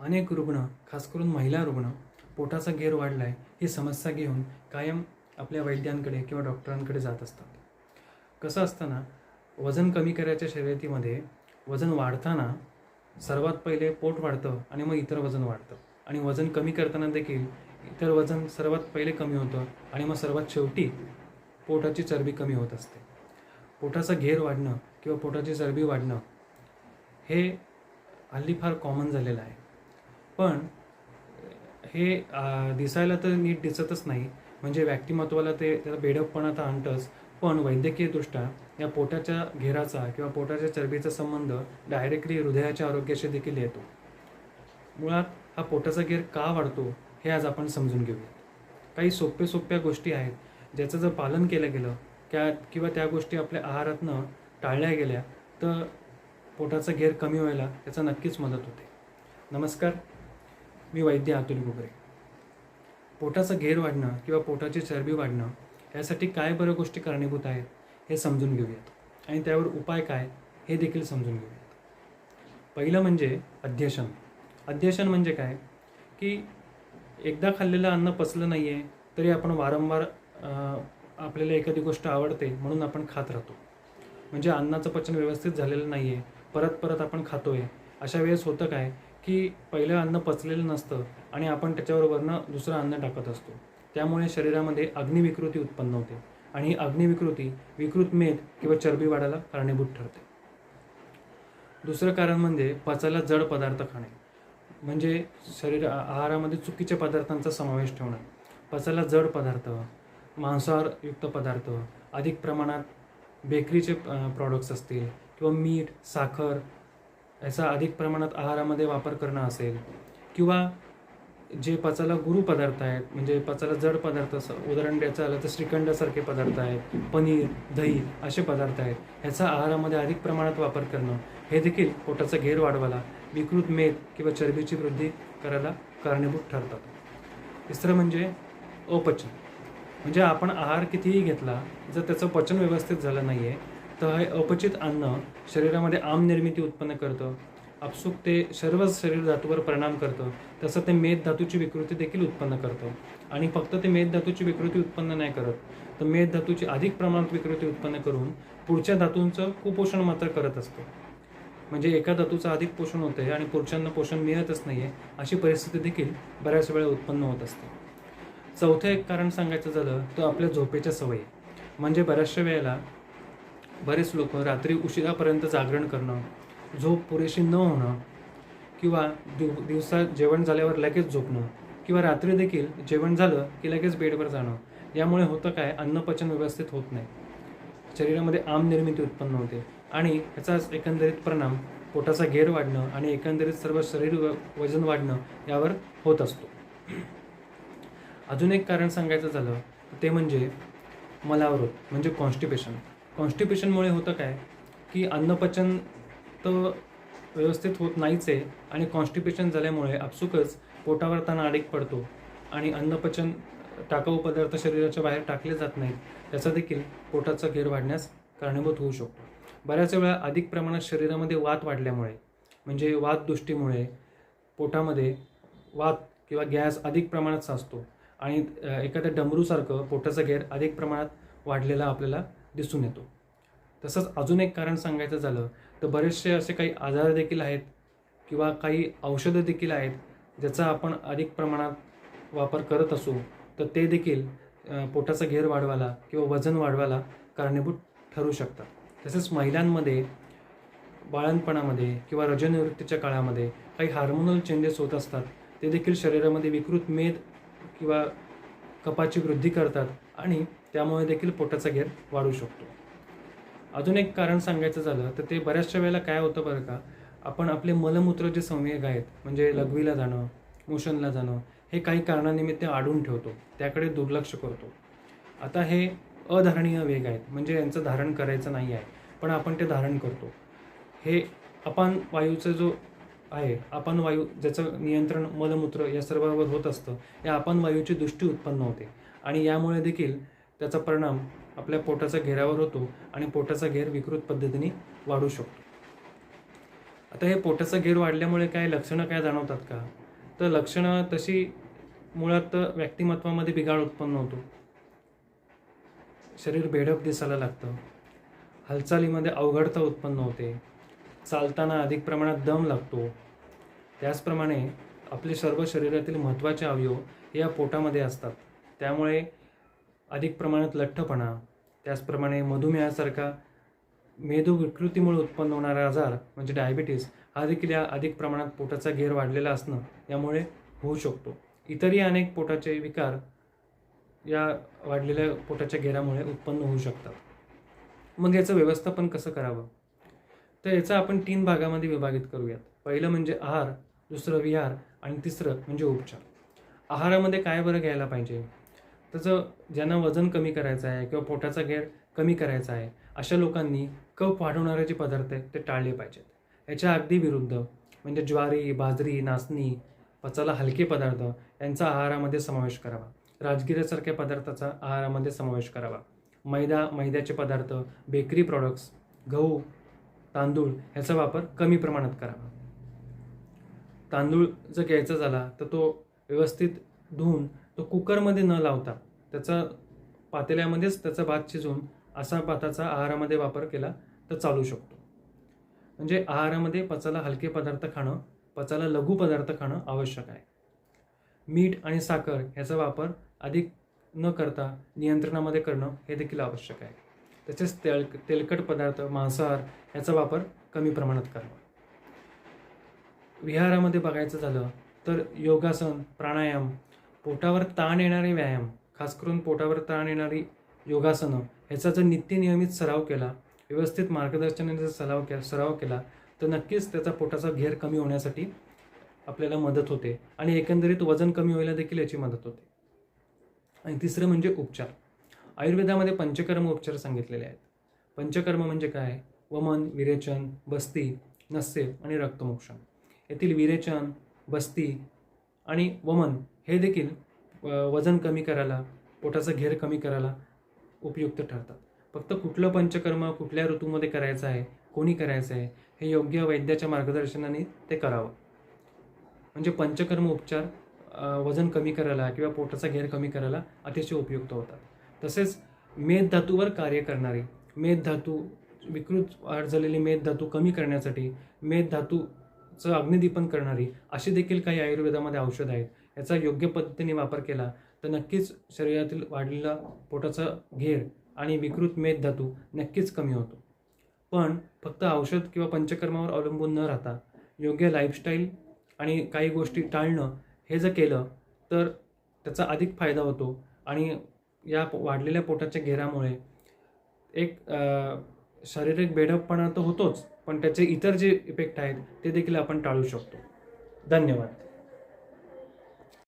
अनेक रुग्ण खास करून महिला रुग्ण पोटाचा घेर वाढला आहे ही समस्या घेऊन कायम आपल्या वैद्यांकडे किंवा डॉक्टरांकडे जात असतात. कसं असताना वजन कमी करायच्या शर्यतीमध्ये वजन वाढताना सर्वात पहिले पोट वाढतं आणि मग इतर वजन वाढतं. आणि वजन कमी करताना देखील इतर वजन सर्वात पहिले कमी होतं आणि मग सर्वात शेवटी पोटाची चरबी कमी होत असते. पोटाचा घेर वाढणं किंवा पोटाची चरबी वाढणं हे हल्ली फार कॉमन झालेलं आहे. पण हे दिसायला तर नीट दिसतच नाही. म्हणजे व्यक्तिमत्वाला ते त्याला बेडपणा तर आणतंच. पण वैद्यकीयदृष्ट्या या पोटाच्या घेराचा किंवा पोटाच्या चरबीचा संबंध डायरेक्टली हृदयाच्या आरोग्याशी देखील येतो. मुळात हा पोटाचा घेर का वाढतो हे आज आपण समजून घेऊया काही सोप्या सोप्या गोष्टी आहेत. ज्याचं जर पालन केलं गेलं त्या किंवा त्या गोष्टी आपल्या आहारातनं टाळल्या गेल्या तर पोटाचा घेर कमी व्हायला त्याचा नक्कीच मदत होते. नमस्कार. मी वैद्य अतुल गुबरे पोटाचा घेर वाढणं किंवा पोटाची चरबी वाढणं यासाठी काय बरं गोष्टी कारणीभूत आहेत हे समजून घेऊयात. आणि त्यावर उपाय काय हे देखील समजून घेऊयात. पहिलं म्हणजे अध्यशन अध्यशन म्हणजे काय की एकदा खाल्लेलं अन्न पचलं नाही आहे तरी आपण वारंवार आपल्याला एखादी गोष्ट आवडते म्हणून आपण खात राहतो. म्हणजे अन्नाचं पचन व्यवस्थित झालेलं नाही आहे परत परत आपण खातोय अशा वेळेस होतं काय की पहिलं अन्न पचलेलं नसतं आणि आपण त्याच्याबरोबरनं दुसरं अन्न टाकत असतो. त्यामुळे शरीरामध्ये अग्निविकृती उत्पन्न होते आणि ही अग्निविकृती विकृत मेद किंवा चरबी वाढायला कारणीभूत ठरते. दुसरं कारण म्हणजे पचायला जड पदार्थ खाणे. म्हणजे शरीर आहारामध्ये चुकीच्या पदार्थांचा समावेश ठेवणं. पचायला जड पदार्थ मांसाहारयुक्त पदार्थ अधिक प्रमाणात बेकरीचे प्रॉडक्ट्स असतील किंवा मीठ साखर याचा अधिक प्रमाणात आहारामध्ये वापर करणं असेल किंवा जे पचायला गुरु पदार्थ आहेत म्हणजे पचायला जड पदार्थ उदाहरण द्यायचं आलं तर श्रीखंडासारखे पदार्थ आहेत पनीर दही असे पदार्थ आहेत ह्याचा आहारामध्ये अधिक प्रमाणात वापर करणं हे देखील पोटाचा घेर वाढवायला विकृत मेद किंवा चरबीची वृद्धी करायला कारणीभूत ठरतात. तिसरं म्हणजे अपचन. म्हणजे आपण आहार कितीही घेतला जर त्याचं पचन व्यवस्थित झालं नाही आहे तर हे अपचित अन्न शरीरामध्ये आम निर्मिती उत्पन्न करतं. आपसूक ते सर्वच शरीर धातूवर परिणाम करतं. तसं ते मेद धातूची विकृती देखील उत्पन्न करतं. आणि फक्त ते मेद धातूची विकृती उत्पन्न नाही करत. तर मेद धातूची अधिक प्रमाणात विकृती उत्पन्न करून पुढच्या धातूंचं कुपोषण मात्र करत असतं. म्हणजे एका धातूचं अधिक पोषण होतं आहे आणि पुढच्यांना पोषण मिळतच नाही आहे अशी परिस्थिती देखील बऱ्याच वेळा उत्पन्न होत असते. चौथं एक कारण सांगायचं झालं तर आपल्या झोपेच्या सवयी. म्हणजे बऱ्याचशा वेळेला बरेच लोक रात्री उशिरापर्यंत जागरण करणं झोप पुरेशी न होणं किंवा दिव दिवसा जेवण झाल्यावर लगेच झोपणं किंवा रात्री देखील जेवण झालं की लगेच बेडवर जाणं यामुळे होतं काय? अन्नपचन व्यवस्थित होत नाही. शरीरामध्ये आम निर्मिती उत्पन्न होते आणि याचाच एकंदरीत परिणाम पोटाचा घेर वाढणं आणि एकंदरीत सर्व शरीर व- वजन वाढणं यावर होत असतो. अजून एक कारण सांगायचं झालं ते म्हणजे मलावरोध म्हणजे कॉन्स्टिपेशन. कॉन्स्टिपेशनमुळे होतं काय? की अन्नपचन तर व्यवस्थित होत नाहीच आहे आणि कॉन्स्टिपेशन झाल्यामुळे आपसुकच पोटावर ताण अडीक पडतो आणि अन्नपचन टाकाऊ पदार्थ शरीराच्या बाहेर टाकले जात नाहीत. त्याचा देखील पोटाचा घेर वाढण्यास कारणीभूत होऊ शकतो. बऱ्याच वेळा अधिक प्रमाणात शरीरामध्ये वात वाढल्यामुळे म्हणजे वातदुष्टीमुळे पोटामध्ये वात किंवा गॅस अधिक प्रमाणात साचतो आणि एखाद्या डमरूसारखं पोटाचा घेर अधिक प्रमाणात वाढलेला आपल्याला दिसून येतो. तसंच अजून एक कारण सांगायचं झालं तर बरेचसे असे काही आजार देखील आहेत किंवा काही औषधं देखील आहेत ज्याचा आपण अधिक प्रमाणात वापर करत असू तर ते देखील पोटाचा घेर वाढवायला किंवा वजन वाढवायला कारणीभूत ठरू शकतात. तसेच महिलांमध्ये बाळणपणामध्ये किंवा रजनिवृत्तीच्या काळामध्ये काही हार्मोनल चेंजेस होत असतात. ते देखील शरीरामध्ये विकृत मेद किंवा कपाची वृद्धी करतात आणि त्यामुळे देखील पोटाचा घेर वाढू शकतो. अजून एक कारण सांगायचं झालं तर ते बऱ्याचशा वेळेला काय होतं बरं का आपण आपले मलमूत्र जे संवेग आहेत म्हणजे लघवीला जाणं मोशनला जाणं हे काही कारणानिमित्त आढून ठेवतो त्याकडे दुर्लक्ष करतो. आता हे अधारणीय वेग आहेत म्हणजे यांचं धारण करायचं नाही आहे पण आपण ते धारण करतो. हे अपान वायूचं जो आहे अपान वायू ज्याचं नियंत्रण मलमूत्र या सर्वांवर होत असतं या अपान वायूची दृष्टी उत्पन्न होते. आणि यामुळे देखील त्याचा परिणाम आपल्या पोटाच्या घेरावर होतो आणि पोटाचा घेर विकृत पद्धतीने वाढू शकतो. आता हे पोटाचा घेर वाढल्यामुळे काय लक्षणं काय जाणवतात का? तर लक्षणं तशी मुळात व्यक्तिमत्वामध्ये बिघाड उत्पन्न होतो. शरीर बेडप दिसायला लागतं. हालचालीमध्ये अवघडता उत्पन्न होते. चालताना अधिक प्रमाणात दम लागतो. त्याचप्रमाणे आपले सर्व शरीरातील महत्त्वाचे अवयव हे या पोटामध्ये असतात. त्यामुळे अधिक प्रमाणात लठ्ठपणा त्याचप्रमाणे मधुमेहासारखा मेदू विकृतीमुळे उत्पन्न होणारा आजार म्हणजे डायबिटीस हा देखील या अधिक प्रमाणात पोटाचा घेर वाढलेला असणं यामुळे होऊ शकतो. इतरही अनेक पोटाचे विकार या वाढलेल्या पोटाच्या घेरामुळे उत्पन्न होऊ शकतात. मग याचं व्यवस्थापन कसं करावं? तर याचं आपण तीन भागामध्ये विभागित करूयात. पहिलं म्हणजे आहार दुसरं विहार आणि तिसरं म्हणजे उपचार. आहारामध्ये काय बरं घ्यायला पाहिजे? त्याचं ज्यांना वजन कमी करायचं आहे किंवा पोटाचा घेर कमी करायचा आहे अशा लोकांनी कफ वाढवणारे जे पदार्थ आहेत ते टाळले पाहिजेत. याच्या अगदी विरुद्ध म्हणजे ज्वारी बाजरी नाचणी पचाला हलके पदार्थ यांचा आहारामध्ये समावेश करावा. राजगिऱ्यासारख्या पदार्थाचा आहारामध्ये समावेश करावा. मैदा मैद्याचे पदार्थ बेकरी प्रॉडक्ट्स गहू तांदूळ ह्याचा वापर कमी प्रमाणात करावा. तांदूळ जर घ्यायचा झाला तर तो व्यवस्थित धुवून तो कुकरमध्ये न लावता त्याचा पातेल्यामध्येच त्याचा भात शिजवून असा भाताचा आहारामध्ये वापर केला तर चालू शकतो. म्हणजे आहारामध्ये पचाला हलके पदार्थ खाणं पचाला लघु पदार्थ खाणं आवश्यक आहे. मीठ आणि साखर ह्याचा वापर अधिक न करता नियंत्रणामध्ये करणं हे देखील आवश्यक आहे. तसेच तेल तेलकट पदार्थ मांसाहार याचा वापर कमी प्रमाणात करावा विहारामध्ये बघायचं झालं तर योगासन प्राणायाम पोटावर ताण येणारे व्यायाम खास करून पोटावर ताण येणारी योगासनं ह्याचा जर नित्य नियमित सराव केला व्यवस्थित मार्गदर्शनाने जर सराव केला सराव केला तर नक्कीच त्याचा पोटाचा घेर कमी होण्यासाठी आपल्याला मदत होते आणि एकंदरीत वजन कमी व्हायला देखील याची मदत होते. आणि तिसरं म्हणजे उपचार. आयुर्वेदामध्ये पंचकर्म उपचार सांगितलेले आहेत. पंचकर्म म्हणजे काय? वमन विरेचन बस्ती नस्य आणि रक्तमोक्षण. येथील विरेचन बस्ती आणि वमन हे देखील वजन कमी करायला पोटाचा घेर कमी करायला उपयुक्त ठरतात. फक्त कुठलं पंचकर्म कुठल्या ऋतूमध्ये करायचं आहे कोणी करायचं आहे हे योग्य वैद्याच्या मार्गदर्शनाने ते करावं. म्हणजे पंचकर्म उपचार वजन कमी करायला किंवा पोटाचा घेर कमी करायला अतिशय उपयुक्त होतात. तसेच मेदधातूवर कार्य करणारे मेदधातू विकृत वाढ झालेली मेदधातू कमी करण्यासाठी मेदधातूचं अग्निदीपन करणारी अशी देखील काही आयुर्वेदामध्ये औषधं आहेत. याचा योग्य पद्धतीने वापर केला तर नक्कीच शरीरातील वाढलेला पोटाचा घेर आणि विकृत मेदधातू नक्कीच कमी होतो. पण फक्त औषध किंवा पंचकर्मावर अवलंबून न राहता योग्य लाईफस्टाईल आणि काही गोष्टी टाळणं हे जर केलं तर त्याचा अधिक फायदा होतो आणि या वाढलेल्या पोटाच्या घेरामुळे एक शारीरिक बेडपणा तर होतोच पण त्याचे इतर जे इफेक्ट आहेत ते देखील आपण टाळू शकतो. धन्यवाद.